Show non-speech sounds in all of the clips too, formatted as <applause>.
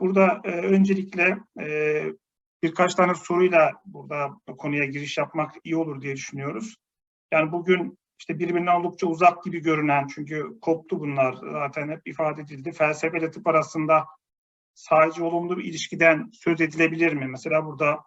Burada e, öncelikle e, birkaç tane soruyla burada konuya giriş yapmak iyi olur diye düşünüyoruz. Yani bugün işte birbirinden oldukça uzak gibi görünen çünkü koptu bunlar zaten hep ifade edildi. Felsefe ile tıp arasında sadece olumlu bir ilişkiden söz edilebilir mi? Mesela burada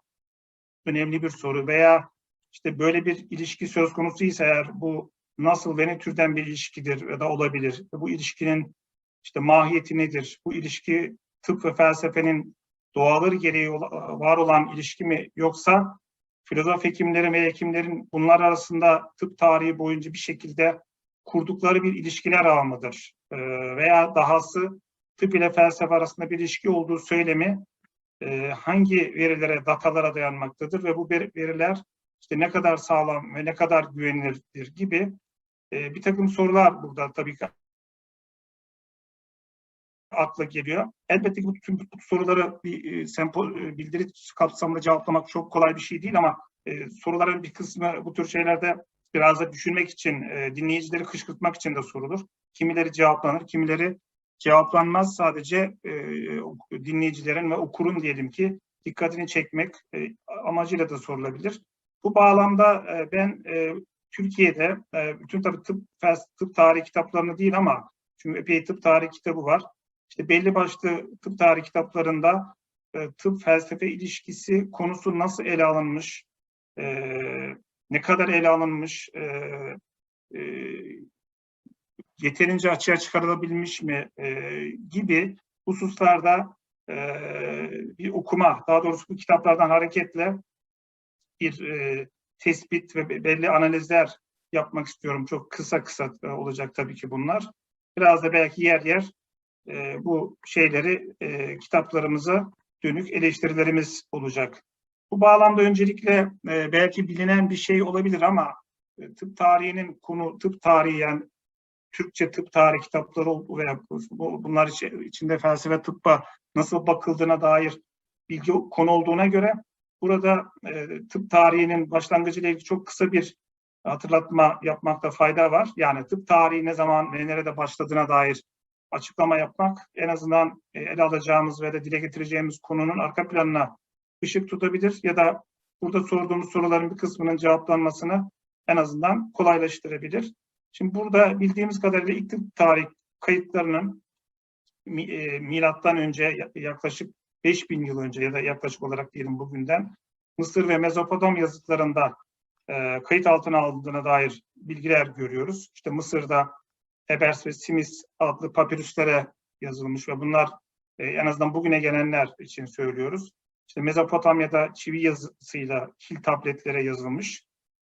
önemli bir soru veya işte böyle bir ilişki söz konusu ise eğer bu nasıl ve ne türden bir ilişkidir ya da olabilir? Bu ilişkinin işte mahiyeti nedir? Bu ilişki tıp ve felsefenin doğaları gereği var olan ilişki mi yoksa filozof hekimlerin ve hekimlerin bunlar arasında tıp tarihi boyunca bir şekilde kurdukları bir ilişkiler ağı mıdır? Ee, veya dahası tıp ile felsefe arasında bir ilişki olduğu söylemi e, hangi verilere, datalara dayanmaktadır ve bu ver- veriler işte ne kadar sağlam ve ne kadar güvenilirdir gibi e, bir takım sorular burada tabii ki akla geliyor. Elbette ki bu tüm bu soruları bir e, sempo, e, bildiri kapsamında cevaplamak çok kolay bir şey değil ama e, soruların bir kısmı bu tür şeylerde biraz da düşünmek için, e, dinleyicileri kışkırtmak için de sorulur. Kimileri cevaplanır, kimileri cevaplanmaz. Sadece e, dinleyicilerin ve okurun diyelim ki dikkatini çekmek e, amacıyla da sorulabilir. Bu bağlamda e, ben e, Türkiye'de e, bütün tabii tıp, tıp tarihi kitaplarını değil ama çünkü epey tıp tarihi kitabı var. İşte belli başlı tıp tarihi kitaplarında e, tıp felsefe ilişkisi konusu nasıl ele alınmış, e, ne kadar ele alınmış, e, e, yeterince açığa çıkarılabilmiş mi e, gibi hususlarda e, bir okuma, daha doğrusu bu kitaplardan hareketle bir e, tespit ve be- belli analizler yapmak istiyorum. Çok kısa kısa e, olacak tabii ki bunlar. Biraz da belki yer yer e, bu şeyleri e, kitaplarımıza dönük eleştirilerimiz olacak. Bu bağlamda öncelikle e, belki bilinen bir şey olabilir ama e, tıp tarihinin konu tıp tarihi yani Türkçe tıp tarihi kitapları veya bu- bunlar içi- içinde felsefe tıbba nasıl bakıldığına dair bilgi konu olduğuna göre burada e, tıp tarihinin başlangıcıyla ilgili çok kısa bir hatırlatma yapmakta fayda var. Yani tıp tarihi ne zaman ve nerede başladığına dair açıklama yapmak en azından e, ele alacağımız ve de dile getireceğimiz konunun arka planına ışık tutabilir ya da burada sorduğumuz soruların bir kısmının cevaplanmasını en azından kolaylaştırabilir. Şimdi burada bildiğimiz kadarıyla tıp tarih kayıtlarının e, milattan önce ya- yaklaşık 5000 yıl önce ya da yaklaşık olarak diyelim bugünden Mısır ve Mezopotamya yazıtlarında e, kayıt altına alındığına dair bilgiler görüyoruz. İşte Mısır'da Ebers ve Simis adlı papirüslere yazılmış ve bunlar e, en azından bugüne gelenler için söylüyoruz. İşte Mezopotamya'da çivi yazısıyla kil tabletlere yazılmış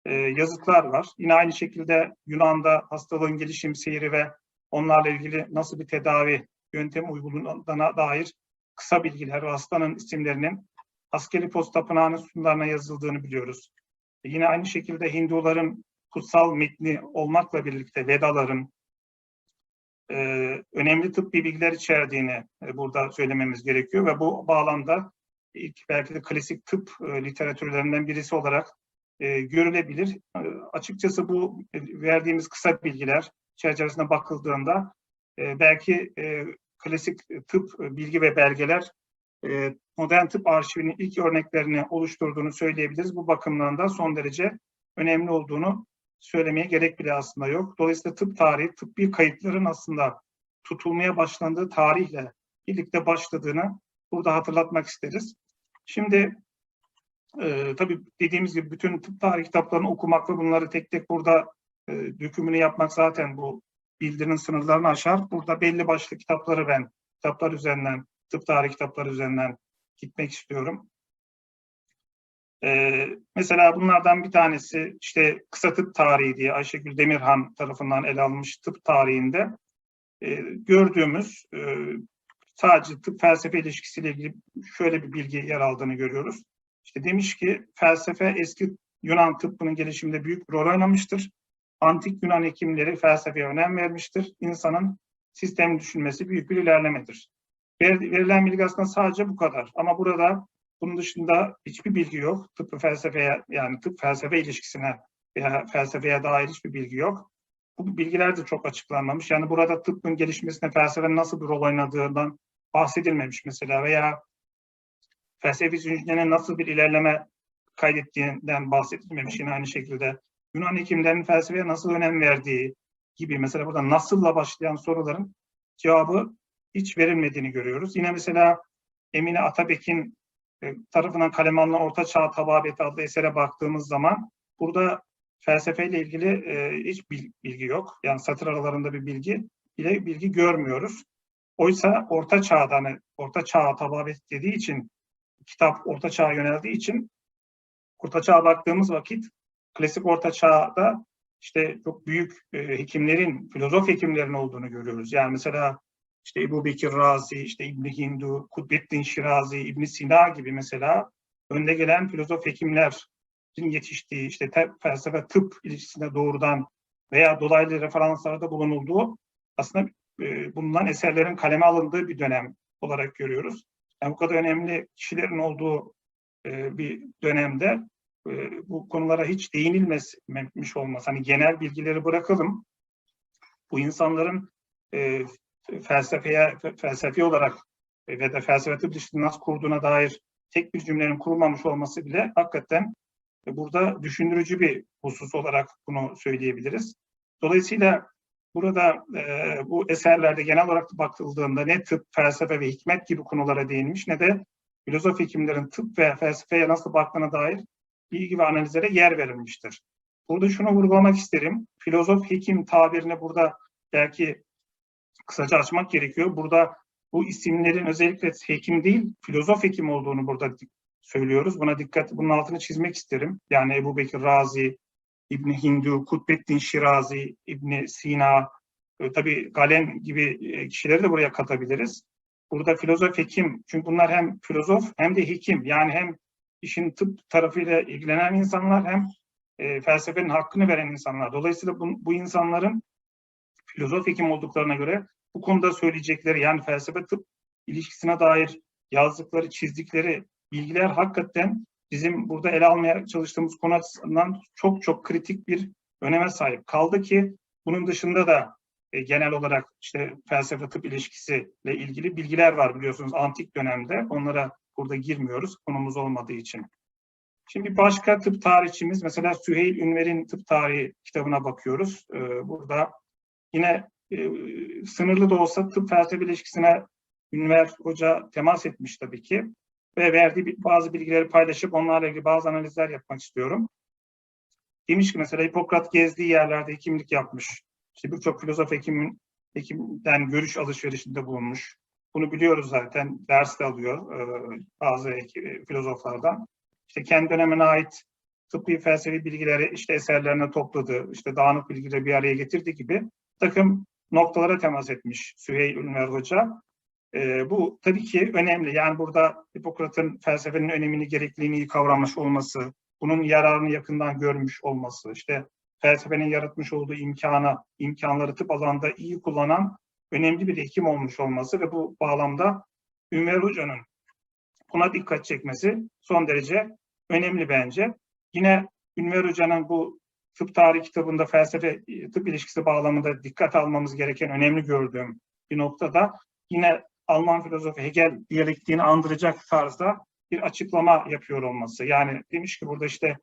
e, yazıtlar var. Yine aynı şekilde Yunan'da hastalığın gelişim seyri ve onlarla ilgili nasıl bir tedavi yöntemi uyguladığına dair kısa bilgiler ve hastanın isimlerinin Askelipos Tapınağı'nın sütunlarına yazıldığını biliyoruz. E, Yine aynı şekilde Hinduların kutsal metni olmakla birlikte Vedaların e, önemli tıbbi bilgiler içerdiğini e, burada söylememiz gerekiyor ve bu bağlamda ilk belki de klasik tıp e, literatürlerinden birisi olarak e, görülebilir. E, açıkçası bu e, verdiğimiz kısa bilgiler çerçevesine bakıldığında e, belki e, klasik tıp e, bilgi ve belgeler e, modern tıp arşivinin ilk örneklerini oluşturduğunu söyleyebiliriz. Bu bakımdan da son derece önemli olduğunu söylemeye gerek bile aslında yok. Dolayısıyla tıp tarihi, tıbbi kayıtların aslında tutulmaya başlandığı tarihle birlikte başladığını burada hatırlatmak isteriz. Şimdi e, tabii dediğimiz gibi bütün tıp tarihi kitaplarını okumak ve bunları tek tek burada e, dökümünü yapmak zaten bu bildirinin sınırlarını aşar. Burada belli başlı kitapları ben kitaplar üzerinden, tıp tarihi kitapları üzerinden gitmek istiyorum. Ee, mesela bunlardan bir tanesi işte kısa tıp tarihi diye Ayşegül Demirhan tarafından ele alınmış tıp tarihinde e, gördüğümüz e, sadece tıp felsefe ilişkisiyle ilgili şöyle bir bilgi yer aldığını görüyoruz. İşte demiş ki felsefe eski Yunan tıbbının gelişiminde büyük rol oynamıştır. Antik Yunan hekimleri felsefeye önem vermiştir. İnsanın sistem düşünmesi büyük bir ilerlemedir. Ver- Verilen bilgi aslında sadece bu kadar. Ama burada bunun dışında hiçbir bilgi yok. Tıp ve felsefeye yani tıp felsefe ilişkisine veya felsefeye dair hiçbir bilgi yok. Bu bilgiler de çok açıklanmamış. Yani burada tıbbın gelişmesine felsefenin nasıl bir rol oynadığından bahsedilmemiş mesela veya felsefi düşüncenin nasıl bir ilerleme kaydettiğinden bahsedilmemiş yine aynı şekilde. Yunan hekimlerin felsefeye nasıl önem verdiği gibi mesela burada nasılla başlayan soruların cevabı hiç verilmediğini görüyoruz. Yine mesela Emine Atabek'in tarafından kaleme alınan Orta Çağ Tababeti adlı esere baktığımız zaman burada felsefeyle ilgili e, hiç bil- bilgi yok. Yani satır aralarında bir bilgi bile bilgi görmüyoruz. Oysa Orta Çağ'da hani Orta Çağ Tababeti dediği için kitap Orta Çağ'a yöneldiği için Orta Çağ'a baktığımız vakit klasik Orta Çağ'da işte çok büyük e, hekimlerin, filozof hekimlerin olduğunu görüyoruz. Yani mesela işte Ebu Bekir Razi, işte İbn Hindu, Kutbettin Şirazi, İbn Sina gibi mesela önde gelen filozof hekimlerin yetiştiği işte te- felsefe tıp ilişkisinde doğrudan veya dolaylı referanslarda bulunulduğu aslında e, bulunan eserlerin kaleme alındığı bir dönem olarak görüyoruz. Yani bu kadar önemli kişilerin olduğu e, bir dönemde e, bu konulara hiç değinilmemiş olması. Hani genel bilgileri bırakalım. Bu insanların e, felsefeye, fe- felsefi olarak e, ve de felsefe tıp dışında nasıl kurduğuna dair tek bir cümlenin kurulmamış olması bile hakikaten e, burada düşündürücü bir husus olarak bunu söyleyebiliriz. Dolayısıyla burada e, bu eserlerde genel olarak bakıldığında ne tıp, felsefe ve hikmet gibi konulara değinmiş ne de filozof hekimlerin tıp ve felsefeye nasıl baktığına dair bilgi ve analizlere yer verilmiştir. Burada şunu vurgulamak isterim. Filozof hekim tabirini burada belki kısaca açmak gerekiyor. Burada bu isimlerin özellikle hekim değil, filozof hekim olduğunu burada söylüyoruz. Buna dikkat, bunun altını çizmek isterim. Yani Ebu Bekir Razi, İbni Hindu, Kutbettin Şirazi, İbni Sina, e, tabii Galen gibi e, kişileri de buraya katabiliriz. Burada filozof hekim, çünkü bunlar hem filozof hem de hekim. Yani hem işin tıp tarafıyla ilgilenen insanlar hem e, felsefenin hakkını veren insanlar. Dolayısıyla bu, bu insanların filozof hekim olduklarına göre bu konuda söyleyecekleri yani felsefe tıp ilişkisine dair yazdıkları, çizdikleri bilgiler hakikaten bizim burada ele almaya çalıştığımız konu açısından çok çok kritik bir öneme sahip. Kaldı ki bunun dışında da e, genel olarak işte felsefe tıp ilişkisiyle ilgili bilgiler var biliyorsunuz antik dönemde. Onlara burada girmiyoruz konumuz olmadığı için. Şimdi başka tıp tarihçimiz mesela Süheyl Ünver'in tıp tarihi kitabına bakıyoruz. Ee, burada yine e, sınırlı da olsa tıp felsefe ilişkisine Ünver Hoca temas etmiş tabii ki ve verdiği bazı bilgileri paylaşıp onlarla ilgili bazı analizler yapmak istiyorum. Demiş ki mesela Hipokrat gezdiği yerlerde hekimlik yapmış. İşte birçok filozof hekimin hekimden görüş alışverişinde bulunmuş. Bunu biliyoruz zaten, ders de alıyor e, bazı heki- filozoflardan. İşte kendi dönemine ait tıbbi felsefi bilgileri işte eserlerine topladı, işte dağınık bilgileri bir araya getirdi gibi takım noktalara temas etmiş Süheyl Ünver Hoca. Ee, bu tabii ki önemli. Yani burada Hipokrat'ın felsefenin önemini, gerekliliğini kavramış olması, bunun yararını yakından görmüş olması, işte felsefenin yaratmış olduğu imkana, imkanları tıp alanda iyi kullanan önemli bir hekim olmuş olması ve bu bağlamda Ünver Hoca'nın buna dikkat çekmesi son derece önemli bence. Yine Ünver Hoca'nın bu tıp tarihi kitabında felsefe e, tıp ilişkisi bağlamında dikkat almamız gereken önemli gördüğüm bir noktada yine Alman filozofu Hegel diyalektiğini andıracak tarzda bir açıklama yapıyor olması. Yani demiş ki burada işte,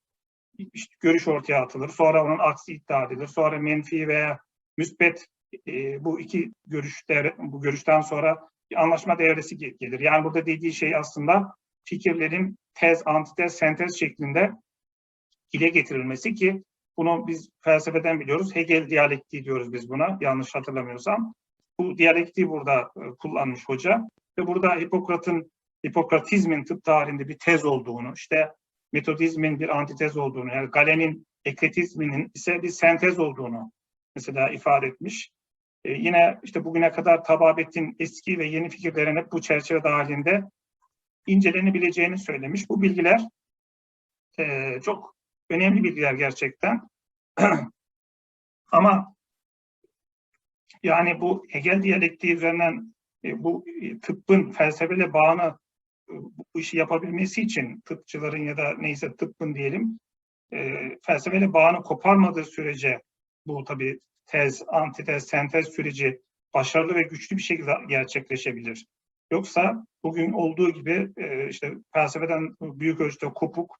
işte görüş ortaya atılır, sonra onun aksi iddia edilir, sonra menfi veya müspet e, bu iki görüş devre- bu görüşten sonra bir anlaşma devresi ge- gelir. Yani burada dediği şey aslında fikirlerin tez, antitez, sentez şeklinde dile getirilmesi ki bunu biz felsefeden biliyoruz. Hegel diyalektiği diyoruz biz buna yanlış hatırlamıyorsam. Bu diyalektiği burada e, kullanmış hoca ve burada Hipokrat'ın Hipokratizmin tıp tarihinde bir tez olduğunu, işte metodizmin bir antitez olduğunu, yani Galen'in ekletizminin ise bir sentez olduğunu mesela ifade etmiş. E, yine işte bugüne kadar Tababet'in eski ve yeni fikirlerin hep bu çerçeve dahilinde incelenebileceğini söylemiş. Bu bilgiler e, çok önemli bilgiler gerçekten. <clears throat> Ama yani bu Hegel diyalektiği üzerinden e, bu e, tıbbın felsefeyle bağını e, bu işi yapabilmesi için tıpçıların ya da neyse tıbbın diyelim felsefeyle bağını koparmadığı sürece bu tabii tez, antitez, sentez süreci başarılı ve güçlü bir şekilde gerçekleşebilir. Yoksa bugün olduğu gibi işte felsefeden büyük ölçüde kopuk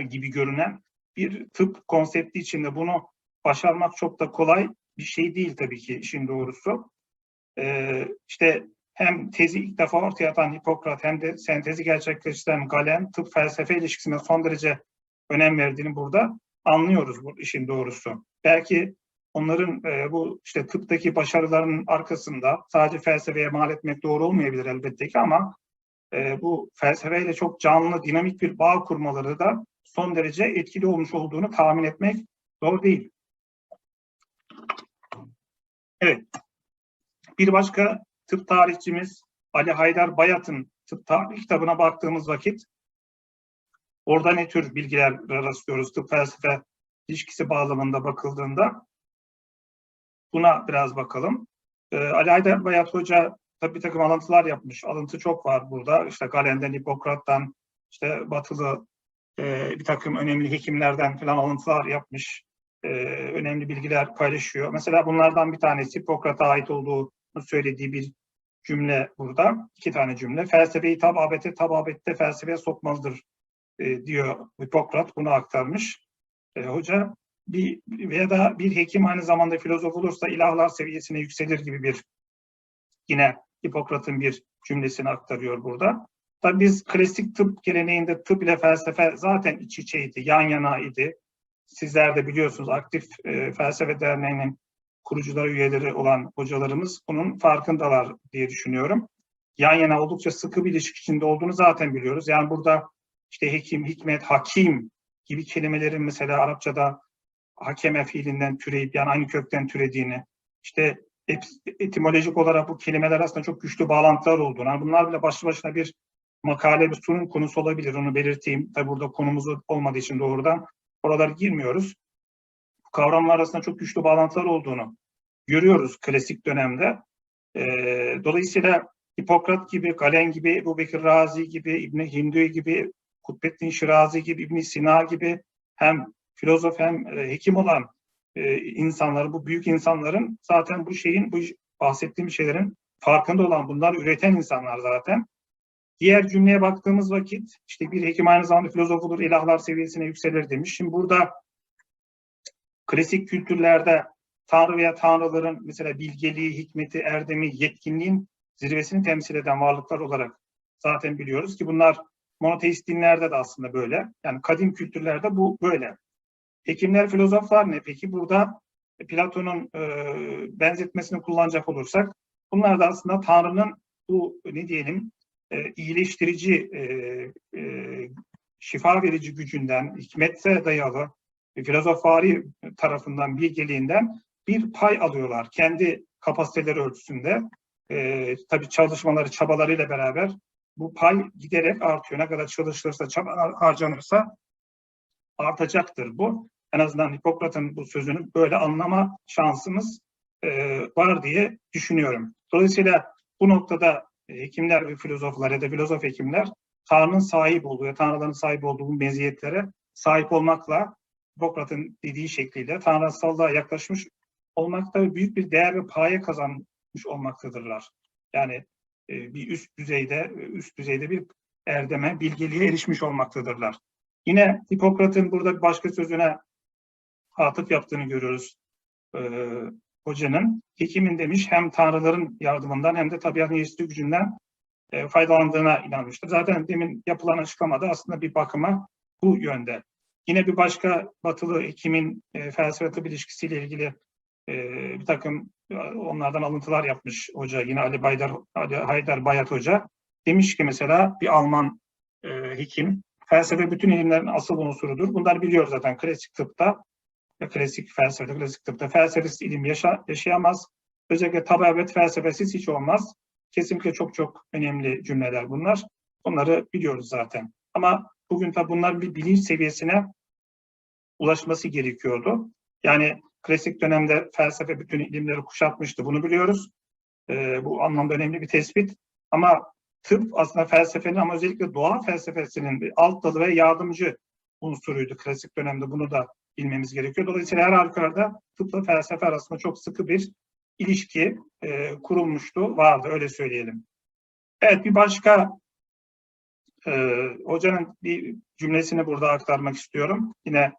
gibi görünen bir tıp konsepti içinde bunu başarmak çok da kolay bir şey değil tabii ki işin doğrusu. E, işte hem tezi ilk defa ortaya atan Hipokrat hem de sentezi gerçekleştiren Galen tıp felsefe ilişkisine son derece önem verdiğini burada anlıyoruz bu işin doğrusu. Belki onların e, bu işte tıptaki başarılarının arkasında sadece felsefeye mal etmek doğru olmayabilir elbette ki ama e, bu felsefeyle çok canlı, dinamik bir bağ kurmaları da son derece etkili olmuş olduğunu tahmin etmek zor değil. Evet. Bir başka tıp tarihçimiz Ali Haydar Bayat'ın tıp tarih kitabına baktığımız vakit orada ne tür bilgiler rastlıyoruz tıp felsefe ilişkisi bağlamında bakıldığında buna biraz bakalım. Ee, Ali Haydar Bayat Hoca tabii bir takım alıntılar yapmış. Alıntı çok var burada. İşte Galen'den, Hipokrat'tan, işte batılı e, bir takım önemli hekimlerden falan alıntılar yapmış. E, önemli bilgiler paylaşıyor. Mesela bunlardan bir tanesi Hipokrat'a ait olduğu söylediği bir cümle burada. iki tane cümle. Felsefeyi tababete, tababette felsefeye sokmalıdır e, diyor Hipokrat. Bunu aktarmış. E, hoca bir veya da bir hekim aynı zamanda filozof olursa ilahlar seviyesine yükselir gibi bir yine Hipokrat'ın bir cümlesini aktarıyor burada. Tabii biz klasik tıp geleneğinde tıp ile felsefe zaten iç içeydi, yan yana idi. Sizler de biliyorsunuz aktif e, felsefe derneğinin kurucuları üyeleri olan hocalarımız bunun farkındalar diye düşünüyorum. Yan yana oldukça sıkı bir ilişki içinde olduğunu zaten biliyoruz. Yani burada işte hekim, hikmet, hakim gibi kelimelerin mesela Arapçada hakeme fiilinden türeyip yani aynı kökten türediğini, işte etimolojik olarak bu kelimeler arasında çok güçlü bağlantılar olduğunu, yani bunlar bile başlı başına bir makale, bir sunum konusu olabilir. Onu belirteyim. Tabi burada konumuz olmadığı için doğrudan oralara girmiyoruz. Bu kavramlar arasında çok güçlü bağlantılar olduğunu görüyoruz klasik dönemde. Ee, dolayısıyla Hipokrat gibi, Galen gibi, Ebu Bekir Razi gibi, İbni Hindu gibi, Kutbettin Şirazi gibi, İbni Sina gibi hem filozof hem e, hekim olan e, insanları, bu büyük insanların zaten bu şeyin, bu bahsettiğim şeylerin farkında olan, bunlar üreten insanlar zaten. Diğer cümleye baktığımız vakit işte bir hekim aynı zamanda filozof olur, ilahlar seviyesine yükselir demiş. Şimdi burada klasik kültürlerde tanrı veya tanrıların mesela bilgeliği, hikmeti, erdemi, yetkinliğin zirvesini temsil eden varlıklar olarak zaten biliyoruz ki bunlar monoteist dinlerde de aslında böyle. Yani kadim kültürlerde bu böyle. Hekimler, filozoflar ne peki? Burada Platon'un e, benzetmesini kullanacak olursak bunlar da aslında Tanrı'nın bu ne diyelim e, iyileştirici, e, e, şifa verici gücünden, hikmetse dayalı, filozofari tarafından, bilgeliğinden bir pay alıyorlar. Kendi kapasiteleri ölçüsünde. E, tabii çalışmaları, çabalarıyla beraber bu pay giderek artıyor. Ne kadar çalışılırsa, çaba harcanırsa artacaktır bu. En azından Hipokrat'ın bu sözünü böyle anlama şansımız e, var diye düşünüyorum. Dolayısıyla bu noktada hekimler ve filozoflar ya da filozof hekimler Tanrı'nın sahip olduğu, tanrıların sahip olduğu bu meziyetlere sahip olmakla Hipokrat'ın dediği şekliyle tanrısallığa yaklaşmış olmakta büyük bir değer ve paye kazanmış olmaktadırlar. Yani e, bir üst düzeyde, üst düzeyde bir erdeme, bilgeliğe erişmiş olmaktadırlar. Yine Hipokrat'ın burada başka sözüne atıf yaptığını görüyoruz e, hocanın. Hekimin demiş hem tanrıların yardımından hem de tabiatın yetiştiği gücünden e, faydalandığına inanmıştır. Zaten demin yapılan açıklamada aslında bir bakıma bu yönde. Yine bir başka batılı hekimin e, felsefe tıp ilişkisiyle ilgili e, bir takım e, onlardan alıntılar yapmış hoca. Yine Ali Baydar, Ali Haydar Bayat Hoca. Demiş ki mesela bir Alman e, hekim felsefe bütün ilimlerin asıl unsurudur. Bunlar biliyoruz zaten klasik tıpta klasik felsefede, klasik tıpta felsefesiz ilim yaşa, yaşayamaz. Özellikle tababet felsefesiz hiç olmaz. Kesinlikle çok çok önemli cümleler bunlar. Bunları biliyoruz zaten. Ama bugün tabi bunlar bir bilinç seviyesine ulaşması gerekiyordu. Yani klasik dönemde felsefe bütün ilimleri kuşatmıştı. Bunu biliyoruz. Ee, bu anlamda önemli bir tespit. Ama tıp aslında felsefenin ama özellikle doğa felsefesinin alt dalı ve yardımcı unsuruydu klasik dönemde. Bunu da bilmemiz gerekiyor. Dolayısıyla her halükarda tıpla felsefe arasında çok sıkı bir ilişki e, kurulmuştu, vardı öyle söyleyelim. Evet bir başka e, hocanın bir cümlesini burada aktarmak istiyorum. Yine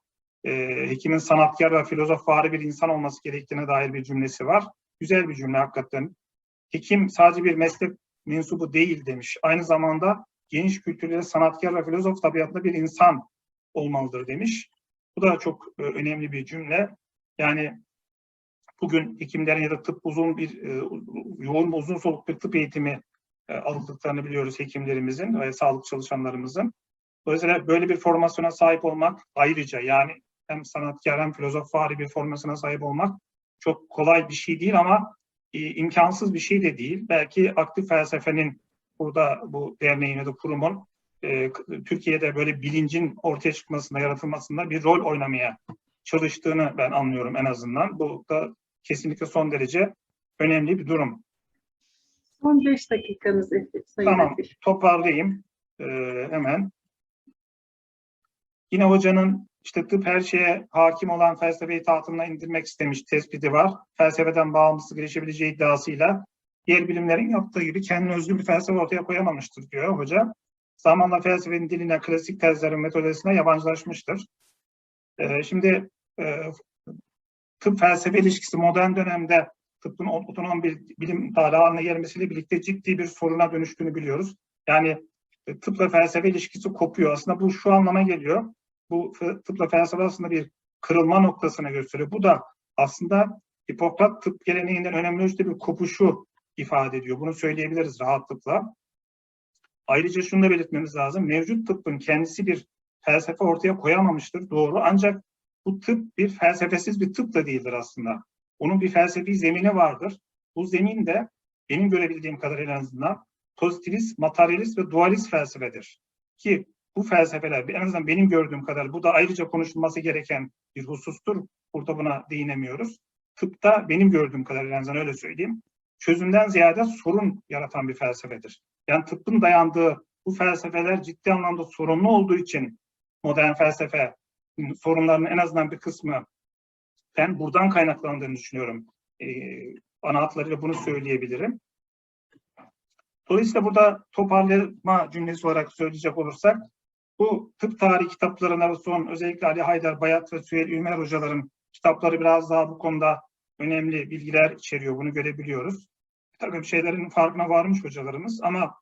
e, hekimin sanatkar ve filozofvari bir insan olması gerektiğine dair bir cümlesi var. Güzel bir cümle hakikaten. Hekim sadece bir meslek mensubu değil demiş. Aynı zamanda geniş kültürlere sanatkar ve filozof tabiatında bir insan olmalıdır demiş. Bu da çok e, önemli bir cümle. Yani bugün hekimlerin ya da tıp uzun bir e, yoğun uzun soluk bir tıp eğitimi e, aldıklarını biliyoruz hekimlerimizin ve sağlık çalışanlarımızın. Dolayısıyla böyle bir formasyona sahip olmak ayrıca yani hem sanatkar hem filozofvari bir formasyona sahip olmak çok kolay bir şey değil ama imkansız bir şey de değil. Belki aktif felsefenin burada bu derneğin ya da kurumun e, Türkiye'de böyle bilincin ortaya çıkmasında, yaratılmasında bir rol oynamaya çalıştığını ben anlıyorum en azından. Bu da kesinlikle son derece önemli bir durum. Son 5 dakikanız Sayın Tamam, Efe. toparlayayım e, hemen. Yine hocanın işte tıp her şeye hakim olan felsefeyi tahtına indirmek istemiş tespiti var. Felsefeden bağımsız gelişebileceği iddiasıyla diğer bilimlerin yaptığı gibi kendine özgü bir felsefe ortaya koyamamıştır diyor hoca. Zamanla felsefenin diline, klasik tezlerin metodolojisine yabancılaşmıştır. E, şimdi e, tıp felsefe ilişkisi modern dönemde tıbbın otonom bir bilim dalı haline gelmesiyle birlikte ciddi bir soruna dönüştüğünü biliyoruz. Yani e, tıpla felsefe ilişkisi kopuyor. Aslında bu şu anlama geliyor. Bu tıpla felsefe aslında bir kırılma noktasına gösteriyor. Bu da aslında Hipokrat tıp geleneğinden önemli ölçüde bir kopuşu ifade ediyor. Bunu söyleyebiliriz rahatlıkla. Ayrıca şunu da belirtmemiz lazım. Mevcut tıbbın kendisi bir felsefe ortaya koyamamıştır. Doğru. Ancak bu tıp bir felsefesiz bir tıp da değildir aslında. Onun bir felsefi zemini vardır. Bu zemin de benim görebildiğim kadarıyla en azından pozitivist, materyalist ve dualist felsefedir. Ki bu felsefeler en azından benim gördüğüm kadar bu da ayrıca konuşulması gereken bir husustur. Burada buna değinemiyoruz. Tıpta benim gördüğüm kadarıyla en azından öyle söyleyeyim. Çözümden ziyade sorun yaratan bir felsefedir. Yani tıbbın dayandığı bu felsefeler ciddi anlamda sorunlu olduğu için modern felsefe sorunlarının en azından bir kısmı ben buradan kaynaklandığını düşünüyorum. Ee, ana hatlarıyla bunu söyleyebilirim. Dolayısıyla burada toparlama cümlesi olarak söyleyecek olursak bu tıp tarihi kitaplarına ve son özellikle Ali Haydar Bayat ve Süheyl Ümer hocaların kitapları biraz daha bu konuda önemli bilgiler içeriyor. Bunu görebiliyoruz. Bir şeylerin farkına varmış hocalarımız ama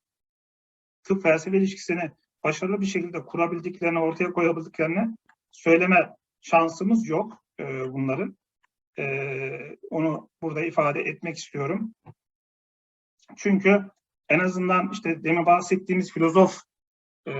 tıp felsefe ilişkisini başarılı bir şekilde kurabildiklerini, ortaya koyabildiklerini söyleme şansımız yok e, bunların. E, onu burada ifade etmek istiyorum. Çünkü en azından işte demin bahsettiğimiz filozof e,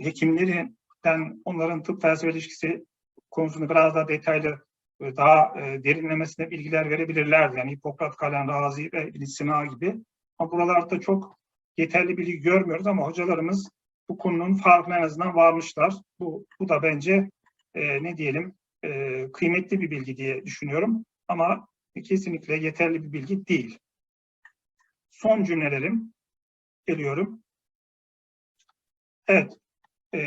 hekimlerinden onların tıp felsefe ilişkisi konusunda biraz daha detaylı daha e, derinlemesine bilgiler verebilirlerdi. Yani Hipokrat, Kalen, Razi ve ibn Sina gibi. Ama buralarda çok yeterli bilgi görmüyoruz ama hocalarımız bu konunun farkına en azından varmışlar. Bu, bu da bence e, ne diyelim e, kıymetli bir bilgi diye düşünüyorum. Ama kesinlikle yeterli bir bilgi değil. Son cümlelerim geliyorum. Evet. E,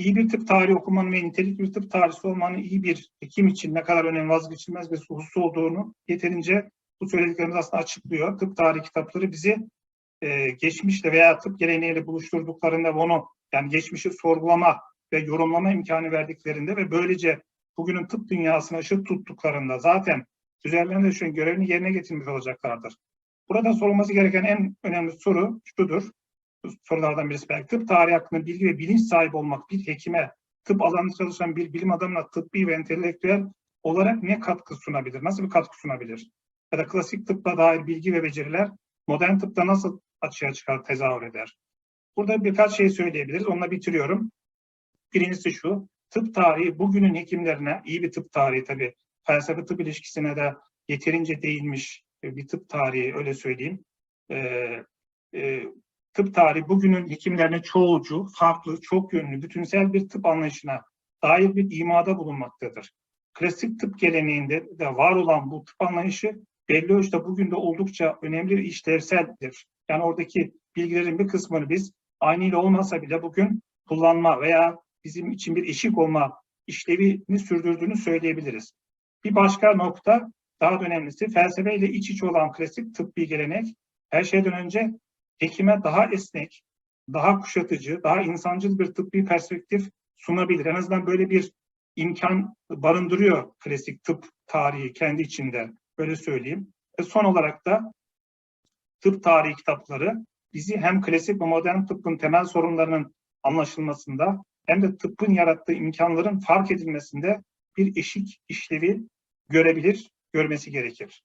iyi bir tıp tarihi okumanın ve nitelikli bir tıp tarihçisi olmanın iyi bir hekim için ne kadar önemli vazgeçilmez bir husus olduğunu yeterince bu söylediklerimiz aslında açıklıyor. Tıp tarihi kitapları bizi e, geçmişle veya tıp geleneğiyle buluşturduklarında ve onu yani geçmişi sorgulama ve yorumlama imkanı verdiklerinde ve böylece bugünün tıp dünyasına ışık tuttuklarında zaten üzerlerinde düşen görevini yerine getirmiş olacaklardır. Burada sorulması gereken en önemli soru şudur. Sorulardan birisi belki tıp tarihi hakkında bilgi ve bilinç sahibi olmak bir hekime, tıp alanında çalışan bir bilim adamına tıbbi ve entelektüel olarak ne katkı sunabilir? Nasıl bir katkı sunabilir? Ya da klasik tıpla dair bilgi ve beceriler modern tıpta nasıl açığa çıkar, tezahür eder? Burada birkaç şey söyleyebiliriz. Onunla bitiriyorum. Birincisi şu, tıp tarihi bugünün hekimlerine, iyi bir tıp tarihi tabii, felsefe tıp ilişkisine de yeterince değinmiş bir tıp tarihi öyle söyleyeyim. Ee, e, tıp tarihi bugünün hekimlerine çoğulcu, farklı, çok yönlü, bütünsel bir tıp anlayışına dair bir imada bulunmaktadır. Klasik tıp geleneğinde de var olan bu tıp anlayışı belli ölçüde bugün de oldukça önemli ve işlevseldir. Yani oradaki bilgilerin bir kısmını biz aynı ile olmasa bile bugün kullanma veya bizim için bir eşik olma işlevini sürdürdüğünü söyleyebiliriz. Bir başka nokta daha da önemlisi felsefeyle iç içe olan klasik tıbbi gelenek her şeyden önce hekime daha esnek, daha kuşatıcı, daha insancıl bir tıbbi perspektif sunabilir. En azından böyle bir imkan barındırıyor klasik tıp tarihi kendi içinde. Böyle söyleyeyim. Ve son olarak da tıp tarihi kitapları bizi hem klasik ve modern tıbbın temel sorunlarının anlaşılmasında hem de tıbbın yarattığı imkanların fark edilmesinde bir eşik işlevi görebilir, görmesi gerekir.